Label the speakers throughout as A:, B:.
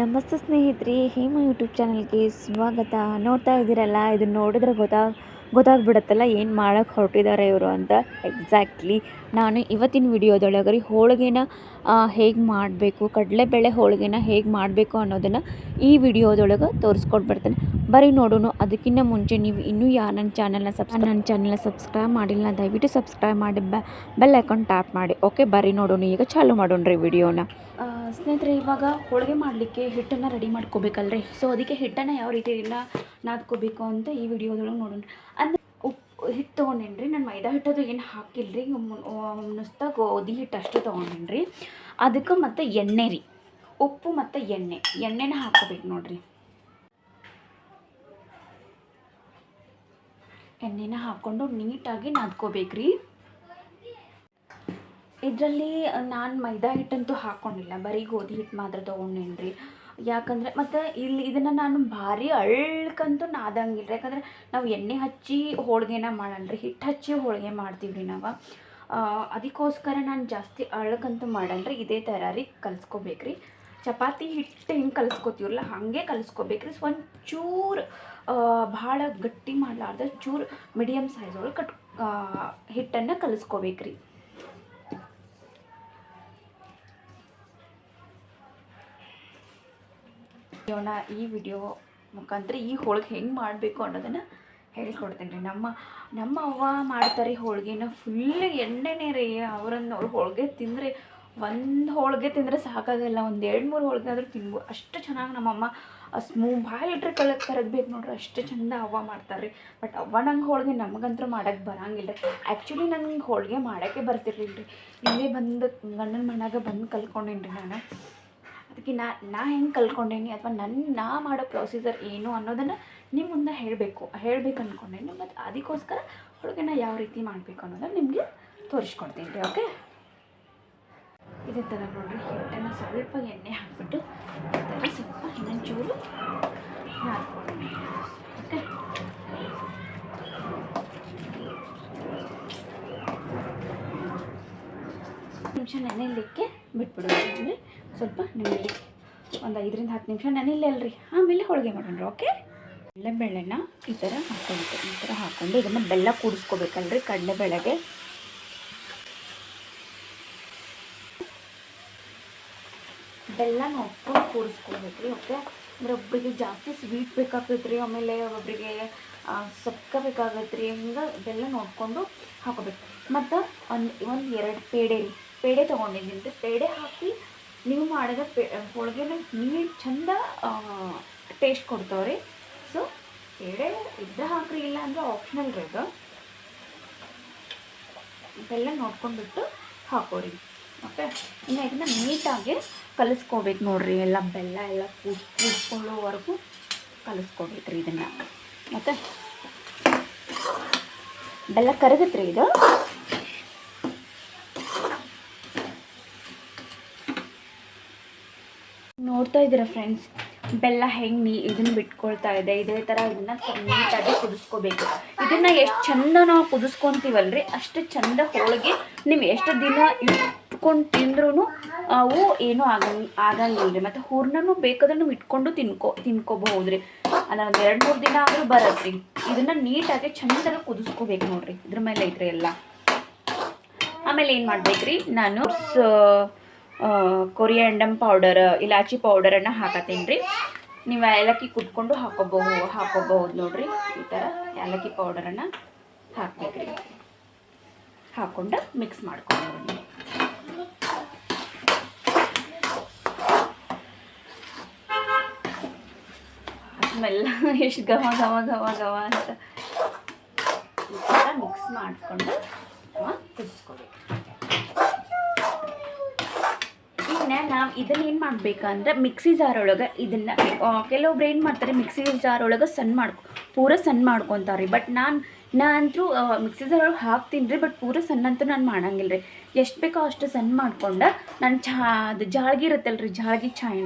A: ನಮಸ್ತೆ ಸ್ನೇಹಿತರೆ ಹೇಮ ಯೂಟ್ಯೂಬ್ ಚಾನಲ್ಗೆ ಸ್ವಾಗತ. ನೋಡ್ತಾ ಇದ್ದೀರಲ್ಲ ಇದನ್ನು ನೋಡಿದ್ರೆ ಗೊತ್ತಾಗ ಗೊತ್ತಾಗ್ಬಿಡುತ್ತಲ್ಲ ಏನು ಮಾಡೋಕ್ಕೆ ಹೊರಟಿದ್ದಾರೆ ಇವರು ಅಂತ. ಎಕ್ಸಾಕ್ಟ್ಲಿ ನಾನು ಇವತ್ತಿನ ವಿಡಿಯೋದೊಳಗೆ ರೀ ಹೋಳಿಗೆನ ಹೇಗೆ ಮಾಡಬೇಕು ಕಡಲೆಬೇಳೆ ಹೋಳಿಗೆನ ಹೇಗೆ ಮಾಡಬೇಕು ಅನ್ನೋದನ್ನು ಈ ವಿಡಿಯೋದೊಳಗೆ ತೋರಿಸ್ಕೊಟ್ಟು ಬರ್ತೇನೆ. ಬರೀ ನೋಡೋಣ ಅದಕ್ಕಿಂತ ಮುಂಚೆ ನೀವು ಇನ್ನೂ ಯಾ ನನ್ನ ಚಾನಲ್ನ ಸಬ್ಸ್ ನನ್ನ ಚಾನಲ್ನ ಸಬ್ಸ್ಕ್ರೈಬ್ ಮಾಡಿಲ್ಲ ದಯವಿಟ್ಟು ಸಬ್ಸ್ಕ್ರೈಬ್ ಮಾಡಿ ಬೆಲ್ ಐಕಾನ್ ಟ್ಯಾಪ್ ಮಾಡಿ. ಓಕೆ ಬರೀ ನೋಡೋಣ ಈಗ ಚಾಲು ಮಾಡೋಣ ರೀ ವಿಡಿಯೋನ ಸ್ನೇಹಿತರೆ, ಇವಾಗ ಹೋಳಿಗೆ ಮಾಡಲಿಕ್ಕೆ ಹಿಟ್ಟನ್ನು ರೆಡಿ ಮಾಡ್ಕೋಬೇಕಲ್ರಿ? ಸೊ ಅದಕ್ಕೆ ಹಿಟ್ಟನ್ನು ಯಾವ ರೀತಿ ಎಲ್ಲ ನಾದ್ಕೋಬೇಕು ಅಂತ ಈ ವಿಡಿಯೋದೊಳಗೆ ನೋಡೋಣ. ಅಂದ್ರೆ ಉಪ್ಪು ಹಿಟ್ಟು ತೊಗೊಂಡೇನ್ರಿ, ನಾನು ಮೈದಾ ಹಿಟ್ಟದು ಏನು ಹಾಕಿಲ್ಲರಿ ನುಸ್ತ ಗೋಧಿ ಹಿಟ್ಟು ಅಷ್ಟು ತೊಗೊಂಡೇನ್ರಿ. ಅದಕ್ಕೆ ಮತ್ತು ಎಣ್ಣೆ ರೀ. ಉಪ್ಪು ಮತ್ತು ಎಣ್ಣೆ. ಎಣ್ಣೆನ ಹಾಕೋಬೇಕು ನೋಡ್ರಿ. ಎಣ್ಣೆನ ಹಾಕ್ಕೊಂಡು ನೀಟಾಗಿ ನಾದ್ಕೋಬೇಕ್ರಿ. ಇದರಲ್ಲಿ ನಾನು ಮೈದಾ ಹಿಟ್ಟಂತೂ ಹಾಕ್ಕೊಂಡಿಲ್ಲ ಬರೀ ಗೋಧಿ ಹಿಟ್ಟು ಮಾತ್ರ ತೊಗೊಂಡೇನ್ರಿ. ಯಾಕಂದರೆ, ಮತ್ತು ಇಲ್ಲಿ ಇದನ್ನು ನಾನು ಭಾರಿ ಅಳ್ಕಂತೂ ನಾದಂಗಿಲ್ಲ ಯಾಕಂದರೆ, ನಾವು ಎಣ್ಣೆ ಹಚ್ಚಿ ಹೋಳಿಗೆನ ಮಾಡಲ್ರಿ. ಹಿಟ್ಟು ಹಚ್ಚಿ ಹೋಳಿಗೆ ಮಾಡ್ತೀವಿ ರೀ ನಾವು ಅದಕ್ಕೋಸ್ಕರ ನಾನು ಜಾಸ್ತಿ ಅಳ್ಕಂತೂ ಮಾಡಲ್ರಿ. ಇದೇ ಥರ ರೀ ಕಲಿಸ್ಕೋಬೇಕ್ರಿ. ಚಪಾತಿ ಹಿಟ್ಟು ಹೆಂಗೆ ಕಲಿಸ್ಕೋತೀವಲ್ಲ ಹಾಗೆ ಕಲಿಸ್ಕೋಬೇಕ್ರಿ. ಒಂದು ಚೂರು ಭಾಳ ಗಟ್ಟಿ ಮಾಡಲಾರ್ದ ಚೂರು ಮೀಡಿಯಮ್ ಸೈಜ್ ಒಳಗೆ ಕಟ್ ಹಿಟ್ಟನ್ನು ಕಲಿಸ್ಕೋಬೇಕ್ರಿ. ವಿಡಿಯೋನ, ಈ ವಿಡಿಯೋ ಮುಖಾಂತರ ಈ ಹೋಳಿಗೆ ಹೆಂಗೆ ಮಾಡಬೇಕು ಅನ್ನೋದನ್ನು ಹೇಳ್ಕೊಡ್ತೀನಿ ರೀ. ನಮ್ಮ ನಮ್ಮ ಅವ್ವ ಮಾಡ್ತಾರೆ ಹೋಳಿಗೆನ ಫುಲ್ ಎಣ್ಣೆನೇ ರೀ. ಅವರನ್ನು ಅವ್ರು ಹೋಳಿಗೆ ತಿಂದರೆ ಒಂದು ಹೋಳಿಗೆ ತಿಂದರೆ ಸಾಕಾಗಲ್ಲ. ಒಂದು ಎರಡು ಮೂರು ಹೋಳಿಗೆ ಆದರೂ ತಿನ್ಬೋದು ಅಷ್ಟು ಚೆನ್ನಾಗಿ ನಮ್ಮಮ್ಮ ಸ್ಮೂ ಭಾಳ ಇಟ್ರೆ ಕಳಕ್ ಕರಗ್ಬೇಕು ನೋಡ್ರಿ. ಅಷ್ಟು ಚಂದ ಅವ್ವ ಮಾಡ್ತಾರೆ ರೀ. ಬಟ್ ಅವ್ವ ನಂಗೆ ಹೋಳಿಗೆ ನಮಗಂತೂ ಮಾಡೋಕ್ಕೆ ಬರಂಗಿಲ್ಲ ರೀ. ಆ್ಯಕ್ಚುಲಿ ನಂಗೆ ಹೋಳಿಗೆ ಮಾಡೋಕ್ಕೆ ಬರ್ತಿರ್ಲಿಲ್ಲ ರೀ. ಇಲ್ಲೇ ಬಂದು ಗಂಡನ ಮನ್ಯಾಗ ಬಂದು ಕಲ್ತ್ಕೊಂಡೇನಿ ರೀ ನಾನು. ಅದಕ್ಕೆ ನಾ ನಾ ಹೆಂಗೆ ಕಲ್ತ್ಕೊಂಡೇನಿ ಅಥವಾ ನನ್ನ ನಾ ಮಾಡೋ ಪ್ರೊಸೀಜರ್ ಏನು ಅನ್ನೋದನ್ನು ನಿಮ್ಮ ಮುಂದೆ ಹೇಳಬೇಕು ಹೇಳಬೇಕು ಅಂದ್ಕೊಂಡೇನಿ ಮತ್ತು ಅದಕ್ಕೋಸ್ಕರ ಹುಡುಗನ ಯಾವ ರೀತಿ ಮಾಡಬೇಕು ಅನ್ನೋದನ್ನು ನಿಮಗೆ ತೋರಿಸ್ಕೊಡ್ತೀನಿ ರೀ ಓಕೆ ಇದೇ ಥರ ನೋಡಿರಿ, ಹಿಟ್ಟನ್ನು ಸ್ವಲ್ಪ ಎಣ್ಣೆ ಹಾಕ್ಬಿಟ್ಟು ಸ್ವಲ್ಪ ಇನ್ನೊಂದು ಚೂರು ನಾದ್ಕೊಳ್ಳಿ ಓಕೆ ನಿಮಿಷ ನೆನೆಯಲಿಕ್ಕೆ ಬಿಟ್ಬಿಡೋದು ಅಂದರೆ ಸ್ವಲ್ಪ ನೆನೆಯಲಿಕ್ಕೆ ಒಂದು ಐದರಿಂದ ಹತ್ತು ನಿಮಿಷ ನೆನೆಯಲ್ಲೇ ಅಲ್ರಿ. ಆಮೇಲೆ ಹೋಳಿಗೆ ಮಾಡೋಣ ಓಕೆ? ಕಡಲೆಬೇಳೆನ ಈ ಥರ ಹಾಕ್ಕೊಳ್ಬೇಕು. ಈ ಥರ ಹಾಕ್ಕೊಂಡು ಇದನ್ನು ಬೆಲ್ಲ ಕೂಡಿಸ್ಕೋಬೇಕಲ್ರಿ ಕಡಲೆಬೇಳೆಗೆ. ಬೆಲ್ಲ ನೋಡ್ಕೊಂಡು ಕೂಡಿಸ್ಕೊಬೇಕು ರೀ ಓಕೆ? ಅಂದರೆ ಒಬ್ಬರಿಗೆ ಜಾಸ್ತಿ ಸ್ವೀಟ್ ಬೇಕಾಗ್ತೈತೆ ರೀ ಆಮೇಲೆ ಒಬ್ಬರಿಗೆ ಸಕ್ಕ ಬೇಕಾಗತ್ತೆ ರೀ ಹಿಂಗೆ ಬೆಲ್ಲ ನೋಡಿಕೊಂಡು ಹಾಕೋಬೇಕು ಮತ್ತು ಒಂದು ಒಂದು ಎರಡು ಪೇಡೆ ರೀ. ಪೇಡೆ ತೊಗೊಂಡಿದ್ದೀನಿ ಪೇಡೆ ಹಾಕಿ ನೀವು ಮಾಡಿದ ಪೇ ಹೋಳಿಗೆನ ನೀರು ಚಂದ ಟೇಸ್ಟ್ ಕೊಡ್ತಾವ್ರಿ. ಸೊ ಪೇಡೆ ಇದ್ದ ಹಾಕ್ರಿ ಇಲ್ಲ ಅಂದರೆ ಆಪ್ಷನಲ್ ರೀ ಅದು. ಬೆಲ್ಲ ನೋಡ್ಕೊಂಡ್ಬಿಟ್ಟು ಹಾಕೋರಿ. ಓಕೆ ಇನ್ನು ಇದನ್ನ ನೀಟಾಗಿ ಕಲಿಸ್ಕೋಬೇಕು ನೋಡ್ರಿ. ಎಲ್ಲ ಬೆಲ್ಲ ಎಲ್ಲ ಕೂಡ್ ಕೂಡ್ಕೊಳ್ಳೋವರೆಗೂ ಕಲಿಸ್ಕೋಬೇಕು ರೀ ಇದನ್ನು. ಮತ್ತು ಬೆಲ್ಲ ಕರಗತ್ತೆ ಇದು ನೋಡ್ತಾ ಇದ್ದೀರಾ ಫ್ರೆಂಡ್ಸ್ ಬೆಲ್ಲ ಹೆಂಗೆ ನೀ ಇದನ್ನು ಬಿಟ್ಕೊಳ್ತಾ ಇದೆ ಇದೇ ಥರ ಇದನ್ನು ನೀಟಾಗಿ ಕುದಿಸ್ಕೋಬೇಕು. ಇದನ್ನು ಎಷ್ಟು ಚಂದ ನಾವು ಕುದಿಸ್ಕೊತೀವಲ್ರಿ? ಅಷ್ಟು ಚಂದ ಹೋಳಿಗೆ ನೀವು ಎಷ್ಟು ದಿನ ಇಟ್ಕೊಂಡು ತಿಂದ್ರೂ ಅವು ಏನೂ ಆಗಂಗ್ ಆಗಂಗಿಲ್ಲ ರೀ ಮತ್ತು ಹೂರ್ಣನು ಬೇಕಾದ್ರೆ ಇಟ್ಕೊಂಡು ತಿನ್ಕೋ ತಿನ್ಕೋಬಹುದು ರೀ ಅಲ್ಲ, ಒಂದು ಎರಡು ಮೂರು ದಿನ ಆದರೂ ಬರತ್ತೆ ರೀ ಇದನ್ನು ನೀಟಾಗಿ ಚಂದಾಗ ಕುದಿಸ್ಕೋಬೇಕು ನೋಡ್ರಿ. ಇದ್ರ ಮೇಲೆ ಐತ್ರಿ ಎಲ್ಲ. ಆಮೇಲೆ ಏನು ಮಾಡ್ಬೇಕ್ರಿ? ನಾನು ಕೊರಿಯಾಂಡಮ್ ಪೌಡರ್ ಇಲಾಚಿ ಪೌಡರನ್ನು ಹಾಕತ್ತೀನಿ ರೀ. ನೀವು ಏಲಕ್ಕಿ ಕುಟ್ಕೊಂಡು ಹಾಕೋಬಹುದು ಹಾಕೋಬಹುದು ನೋಡಿರಿ. ಈ ಥರ ಏಲಕ್ಕಿ ಪೌಡರನ್ನು ಹಾಕ್ಬೇಕ್ರಿ ಹಾಕ್ಕೊಂಡು ಮಿಕ್ಸ್ ಮಾಡ್ಕೊಂಡು ಸ್ಮೆಲ್ ಎಷ್ಟು ಗಮ ಗಮ ಗಮ ಘಮ ಅಂತ. ಈ ಥರ ಮಿಕ್ಸ್ ಮಾಡಿಕೊಂಡು ಕುದಿಸ್ಕೋಬೇಕು. ಇನ್ನು ನಾವು ಇದನ್ನ ಏನು ಮಾಡಬೇಕಂದ್ರೆ ಮಿಕ್ಸಿ ಜಾರ್ ಒಳಗೆ ಇದನ್ನು ಕೆಲವೊಬ್ರು ಏನು ಮಾಡ್ತಾರೆ ಮಿಕ್ಸಿ ಜಾರ್ ಒಳಗೆ ಸಣ್ಣ ಮಾಡ್ಕೊ, ಪೂರ ಸಣ್ಣ ಮಾಡ್ಕೊತಾರೆ ಬಟ್ ನಾನು, ನಾ ಅಂತೂ ಮಿಕ್ಸಿ ಜಾರ್ ಒಳಗೆ ಹಾಕ್ತೀನಿ ರೀ, ಬಟ್ ಪೂರ ಸಣ್ಣ ಅಂತೂ ನಾನು ಮಾಡಂಗಿಲ್ಲ ರೀ. ಎಷ್ಟು ಬೇಕೋ ಅಷ್ಟು ಸಣ್ಣ ಮಾಡ್ಕೊಂಡು ನಾನು ಚಾ, ಅದು ಜಾಳ್ಗಿ ಇರುತ್ತಲ್ಲ ರೀ, ಜಾಳ್ಗಿ ಚಾಯ್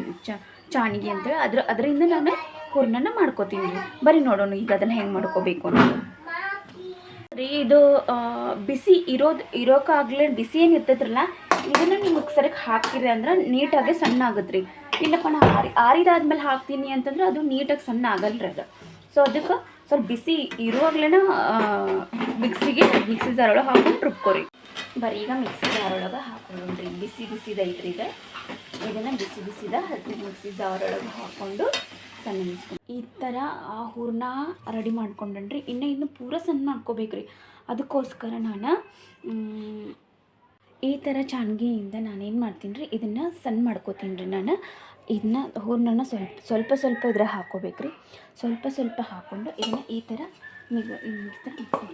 A: ಚಾಣಿಗೆ ಅಂತೇಳಿ ಅದ್ರ, ಅದರಿಂದ ನಾನು ಹೂರ್ಣನ ಮಾಡ್ಕೋತೀನಿ ರೀ. ಬರೀ ನೋಡೋಣ, ಈಗ ಅದನ್ನು ಹೆಂಗೆ ಮಾಡ್ಕೋಬೇಕು ಅಂತ. ರೀ, ಇದು ಬಿಸಿ ಇರೋದು ಇರೋಕ್ಕಾಗಲೇ ಬಿಸಿ ಏನು ಇರ್ತೈತ್ರಲ್ಲ ಇದನ್ನು ನೀವು ಮಿಕ್ಸರಿಗೆ ಹಾಕಿರಿ ಅಂದ್ರೆ ನೀಟಾಗಿ ಸಣ್ಣ ಆಗುತ್ತೆ ರೀ ಇಲ್ಲಪ್ಪ, ನಾ ಆರಿ, ಆರಿದಾದ್ಮೇಲೆ ಹಾಕ್ತೀನಿ ಅಂತಂದ್ರೆ ಅದು ನೀಟಾಗಿ ಸಣ್ಣ ಆಗಲ್ರಿ ಅದು. ಸೊ ಅದಕ್ಕೆ ಸ್ವಲ್ಪ ಬಿಸಿ ಇರುವಾಗ್ಲೇ ಮಿಕ್ಸಿಗೆ ಮಿಕ್ಸಿ ಜಾರೊಳಗೆ ಹಾಕೊಂಡು ರುಬ್ಕೊರಿ. ಬರೀ ಈಗ ಮಿಕ್ಸಿ ಜಾರೊಳಗೆ ಹಾಕೊಂಡ್ರಿ. ಬಿಸಿ ಬಿಸಿದ ಐತ್ರಿ ಇದು ಇದನ್ನು ಬಿಸಿ ಬಿಸಿದ ಹತ್ತಿ ಮಿಕ್ಸಿ ಜಾರೊಳಗೆ ಹಾಕ್ಕೊಂಡು ಸಣ್ಣ ಈ ಥರ ಆ ಹೂರಣ ರೆಡಿ ಮಾಡ್ಕೊಂಡ್ರಿ ಇನ್ನು ಇನ್ನು ಪೂರ ಸಣ್ಣ ಮಾಡ್ಕೋಬೇಕ್ರಿ. ಅದಕ್ಕೋಸ್ಕರ ನಾನು ಈ ಥರ ಚಾಣ್ಗಿಯಿಂದ ನಾನೇನು ಮಾಡ್ತೀನಿ ರೀ, ಇದನ್ನು ಸಣ್ಣ ಮಾಡ್ಕೋತೀನಿ ರೀ ನಾನು. ಇದನ್ನ ಹೂರ್ಣನ ಸ್ವಲ್ಪ ಸ್ವಲ್ಪ ಸ್ವಲ್ಪ ಇದ್ರೆ ಹಾಕ್ಕೋಬೇಕ್ರಿ ಸ್ವಲ್ಪ ಸ್ವಲ್ಪ ಹಾಕ್ಕೊಂಡು ಇದನ್ನು ಈ ಥರ ಮಿಗ್, ಈ ಥರ ಮಿಕ್ಸ್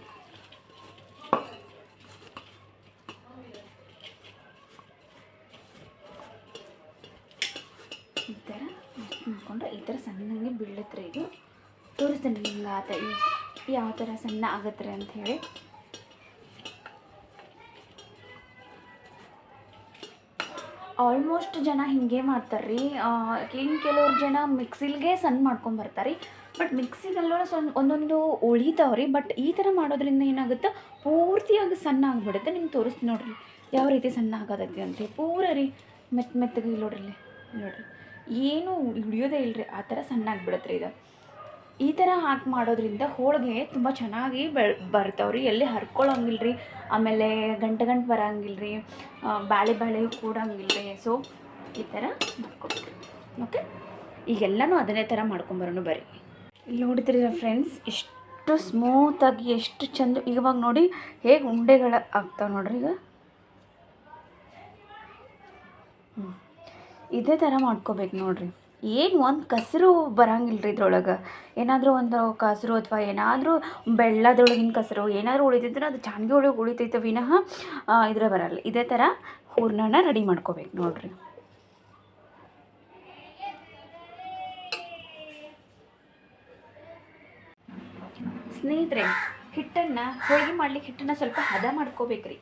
A: ಈ ಮಾಡಿಕೊಂಡ್ರೆ ಈ ಥರ ಸಣ್ಣಗೆ ಬೀಳತ್ರಿ ಇದು. ತೋರಿಸ್ತೀನಿ ನಿಮ್ಗೆ ಆ ಥರ ಯಾವ ಥರ ಸಣ್ಣ ಆಗತ್ತೆ ಅಂತ ಹೇಳಿ. ಆಲ್ಮೋಸ್ಟ್ ಜನ ಹಿಂಗೆ ಮಾಡ್ತಾರೆ ರೀ ಇನ್ನು ಕೆಲವ್ರು ಜನ ಮಿಕ್ಸಿಲ್ಗೆ ಸಣ್ಣ ಮಾಡ್ಕೊಂಬರ್ತಾರೆ ಬಟ್ ಮಿಕ್ಸಿಗಲ್ಲೂ ಸ್ವಲ್ಪ ಒಂದೊಂದು ಉಳಿತಾವ್ರಿ. ಬಟ್ ಈ ಥರ ಮಾಡೋದ್ರಿಂದ ಏನಾಗುತ್ತೆ? ಪೂರ್ತಿಯಾಗಿ ಸಣ್ಣ ಆಗಿಬಿಡುತ್ತೆ. ನಿಮ್ಗೆ ತೋರಿಸ್ತೀನಿ ನೋಡ್ರಿ. ಯಾವ ರೀತಿ ಸಣ್ಣ ಆಗೋದೈತಿ ಅಂತ ಪೂರ ರೀ. ಮೆತ್ತ ಮೆತ್ತಗೆ ನೋಡ್ರಿ ಇಲ್ಲಿ. ನೋಡ್ರಿ. ಏನು ಹಿಡಿಯೋದೇ ಇಲ್ಲರಿ ಆ ಥರ ಸಣ್ಣ ಆಗಿಬಿಡುತ್ತೆ ರೀ ಇದು. ಈ ಥರ ಹಾಕಿ ಮಾಡೋದ್ರಿಂದ ಹೋಳಿಗೆ ತುಂಬ ಚೆನ್ನಾಗಿ ಬೆಳ್ ರೀ ಎಲ್ಲಿ ಹರ್ಕೊಳ್ಳೋಂಗಿಲ್ಲ ರೀ ಆಮೇಲೆ ಗಂಟೆ ಗಂಟೆ ಬರಂಗಿಲ್ಲ ರೀ ಬಾಳೆ ಬಾಳೆ ಕೂಡಂಗಿಲ್ಲ ರೀ ಸೊ ಈ ಥರ ಮಾಡ್ಕೊಬೇಕು. ಓಕೆ ಈಗೆಲ್ಲನೂ ಅದನ್ನೇ ಥರ ಮಾಡ್ಕೊಂಬರೋಣ ಬರ್ರಿ. ಇಲ್ಲಿ ನೋಡಿದ್ರಿ ಫ್ರೆಂಡ್ಸ್ ಎಷ್ಟು ಸ್ಮೂತಾಗಿ ಎಷ್ಟು ಚಂದ, ಇವಾಗ ನೋಡಿ ಹೇಗೆ ಉಂಡೆಗಳ ಆಗ್ತಾವೆ ನೋಡ್ರಿ ಈಗ. ಇದೇ ಥರ ಮಾಡ್ಕೋಬೇಕು ನೋಡ್ರಿ. ಏನು ಒಂದು ಕಸರು ಬರಂಗಿಲ್ಲ ರೀ ಇದ್ರೊಳಗೆ? ಏನಾದರೂ ಒಂದು ಕಸರು ಅಥವಾ ಏನಾದರೂ ಬೆಳ್ಳದೊಳಗಿನ ಕಸರು, ಏನಾದರೂ ಉಳಿತಿದ್ರೆ ಅದು ಚಾನ್ಗಿ ಒಳಗೆ ಉಳಿತೈತೆ ವಿನಃ ಇದ್ರೆ ಬರಲ್ಲ. ಇದೇ ಥರ ಹೂರ್ಣನ ರೆಡಿ ಮಾಡ್ಕೋಬೇಕು ನೋಡಿರಿ. ಸ್ನೇಹಿತರೆ, ಹಿಟ್ಟನ್ನು ಹೋಳಿಗೆ ಮಾಡ್ಲಿಕ್ಕೆ ಹಿಟ್ಟನ್ನು ಸ್ವಲ್ಪ ಹದ ಮಾಡ್ಕೋಬೇಕ್ರಿ.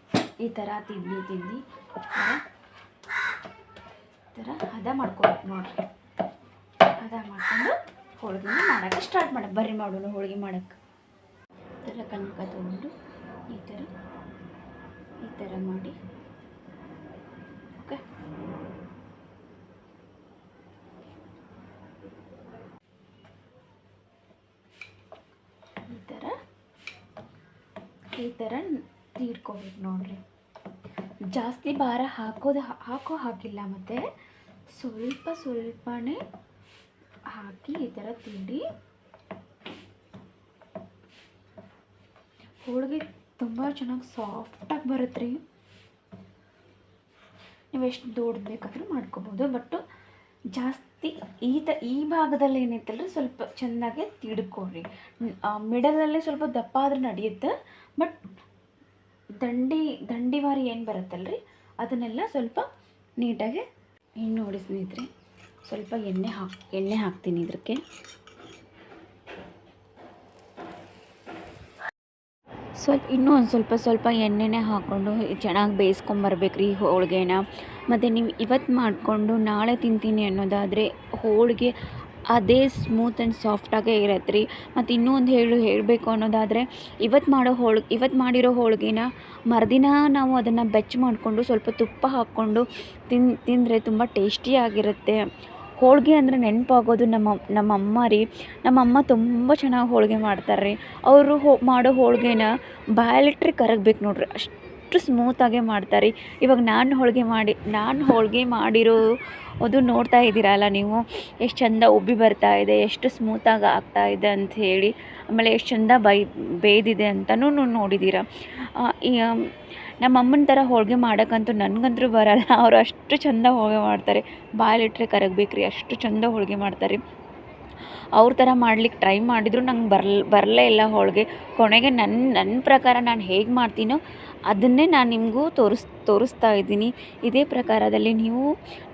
A: ಈ ಥರ ತಿಂದು ತಿಂದು ಈ ಥರ ಹದ ಮಾಡ್ಕೋಬೇಕು ನೋಡ್ರಿ. ಹದ ಮಾಡ್ಕೊಂಡು ಹೋಳಿಗೆನ ಮಾಡೋಕ್ಕೆ ಸ್ಟಾರ್ಟ್ ಮಾಡಿ. ಬರ್ರಿ ಮಾಡೋಣ ಹೋಳಿಗೆ ಮಾಡೋಕ್ಕೆ ಈ ಥರ ಕನಕ ತೊಗೊಂಡು ಈ ಥರ ಈ ಥರ ಮಾಡಿ. ಓಕೆ? ಈ ಥರ ಈ ಥರ ತೀಡ್ಕೋಬೇಕು ನೋಡ್ರಿ. ಜಾಸ್ತಿ ಭಾರ ಹಾಕೋದು, ಹಾಕೋ ಹಾಕಿಲ್ಲ ಮತ್ತು ಸ್ವಲ್ಪ ಸ್ವಲ್ಪನೇ ಹಾಕಿ ಈ ಥರ ತಿಂಡಿ. ಹೋಳಿಗೆ ತುಂಬ ಚೆನ್ನಾಗಿ ಸಾಫ್ಟಾಗಿ ಬರುತ್ತೆ ರೀ. ನೀವು ಎಷ್ಟು ದೊಡ್ಡ ಬೇಕಾದರೂ ಮಾಡ್ಕೋಬೋದು, ಬಟ್ಟು ಜಾಸ್ತಿ ಈ ತ, ಈ ಭಾಗದಲ್ಲಿ ಏನೈತಲ್ರಿ ಸ್ವಲ್ಪ ಚೆನ್ನಾಗಿ ತಿಡ್ಕೊಳ್ರಿ. ಮಿಡಲಲ್ಲಿ ಸ್ವಲ್ಪ ದಪ್ಪ ಆದ್ರೆ ನಡೆಯುತ್ತೆ, ಬಟ್ ದಂಡಿ ದಂಡಿವಾರಿ ಏನು ಬರುತ್ತಲ್ರಿ, ಅದನ್ನೆಲ್ಲ ಸ್ವಲ್ಪ ನೀಟಾಗಿ, ಇನ್ನು ನೋಡಿ ಸ್ನೇಹಿತರೆ ಸ್ವಲ್ಪ ಎಣ್ಣೆ ಹಾಕಿ, ಎಣ್ಣೆ ಹಾಕ್ತೀನಿ ಇದಕ್ಕೆ ಸ್ವಲ್ಪ ಇನ್ನೂ ಒಂದು ಸ್ವಲ್ಪ ಸ್ವಲ್ಪ ಎಣ್ಣೆನೇ ಹಾಕ್ಕೊಂಡು ಚೆನ್ನಾಗಿ ಬೇಯಿಸ್ಕೊಂಬರ್ಬೇಕ್ರಿ ಹೋಳಿಗೆನ. ಮತ್ತು ನೀವು ಇವತ್ತು ಮಾಡಿಕೊಂಡು ನಾಳೆ ತಿಂತೀನಿ ಅನ್ನೋದಾದರೆ ಹೋಳಿಗೆ ಅದೇ ಸ್ಮೂತ್ ಆ್ಯಂಡ್ ಸಾಫ್ಟಾಗೇ ಇರತ್ತೆ ರೀ ಮತ್ತು ಇನ್ನೂ ಒಂದು ಹೇಳು, ಹೇಳಬೇಕು ಅನ್ನೋದಾದರೆ ಇವತ್ತು ಮಾಡೋ ಹೋಳ್ ಇವತ್ತು ಮಾಡಿರೋ ಹೋಳಿಗೆನ ಮರುದಿನ ನಾವು ಅದನ್ನು ಬೆಚ್ಚ ಮಾಡಿಕೊಂಡು ಸ್ವಲ್ಪ ತುಪ್ಪ ಹಾಕ್ಕೊಂಡು ತಿನ್, ತಿಂದರೆ ತುಂಬ ಟೇಸ್ಟಿಯಾಗಿರುತ್ತೆ ಹೋಳಿಗೆ ಅಂದರೆ ನೆನಪಾಗೋದು ನಮ್ಮ ನಮ್ಮ ಅಮ್ಮ ರೀ. ನಮ್ಮ ಅಮ್ಮ ತುಂಬ ಚೆನ್ನಾಗಿ ಹೋಳಿಗೆ ಮಾಡ್ತಾರೆ ರೀ ಅವರು ಹೋ, ಮಾಡೋ ಹೋಳಿಗೆನ ಬಾಯಲ್ಲಿಟ್ರೆ ಕರಗಬೇಕು ನೋಡ್ರಿ. ಅಷ್ಟು ಸ್ಮೂತಾಗೆ ಮಾಡ್ತಾರೆ ಇವಾಗ ನಾನು ಹೋಳಿಗೆ ಮಾಡಿ, ನಾನು ಹೋಳಿಗೆ ಮಾಡಿರೋ ಅದು ನೋಡ್ತಾ ಇದ್ದೀರಲ್ಲ ನೀವು? ಎಷ್ಟು ಚಂದ ಉಬ್ಬಿ ಬರ್ತಾ ಇದೆ, ಎಷ್ಟು ಸ್ಮೂತಾಗಿ ಆಗ್ತಾ ಇದೆ ಅಂತ ಹೇಳಿ, ಆಮೇಲೆ ಎಷ್ಟು ಚಂದ ಬೈ ಬೇಯ್ದಿದೆ ಅಂತಲೂ ನೋಡಿದ್ದೀರ. ನಮ್ಮ ಅಮ್ಮನ ಥರ ಹೋಳಿಗೆ ಮಾಡೋಕ್ಕಂತೂ ನನಗಂತೂ ಬರಲ್ಲ, ಅವರು ಅಷ್ಟು ಚಂದ ಹೋಳಿಗೆ ಮಾಡ್ತಾರೆ. ಬಾಯಲಿಟ್ರೆ ಕರಗಬೇಕ್ರಿ, ಅಷ್ಟು ಚಂದ ಹೋಳಿಗೆ ಮಾಡ್ತಾರೆ. ಅವ್ರ ಥರ ಮಾಡ್ಲಿಕ್ಕೆ ಟ್ರೈ ಮಾಡಿದ್ರು ನಂಗೆ ಬರ್ಲ್, ಬರಲೇ ಇಲ್ಲ ಹೋಳಿಗೆ. ಕೊನೆಗೆ ನನ್ನ ನನ್ನ ಪ್ರಕಾರ ನಾನು ಹೇಗೆ ಮಾಡ್ತೀನೋ ಅದನ್ನೇ ನಾನು ನಿಮಗೂ ತೋರಿಸ್ ತೋರಿಸ್ತಾ ಇದ್ದೀನಿ. ಇದೇ ಪ್ರಕಾರದಲ್ಲಿ ನೀವು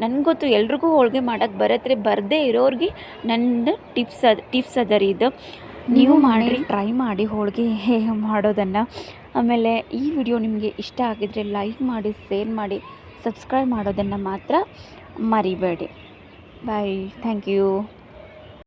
A: ನನಗೆ ಗೊತ್ತು ಎಲ್ರಿಗೂ ಹೋಳಿಗೆ ಮಾಡೋಕ್ಕೆ ಬರತ್ತೆ ಬರದೇ ಇರೋರಿಗೆ ನನ್ನ ಟಿಪ್ಸ್ ಅದ ಟಿಪ್ಸ್ ಅದ ರೀ ಇದು. ನೀವು ಮಾಡಿ ಟ್ರೈ ಮಾಡಿ ಹೋಳಿಗೆ ಹೇಗೆ ಮಾಡೋದನ್ನು. ಆಮೇಲೆ ಈ ವಿಡಿಯೋ ನಿಮಗೆ ಇಷ್ಟ ಆಗಿದರೆ ಲೈಕ್ ಮಾಡಿ ಶೇರ್ ಮಾಡಿ ಸಬ್ಸ್ಕ್ರೈಬ್ ಮಾಡೋದನ್ನು ಮಾತ್ರ ಮರಿಬೇಡಿ. Bye thank you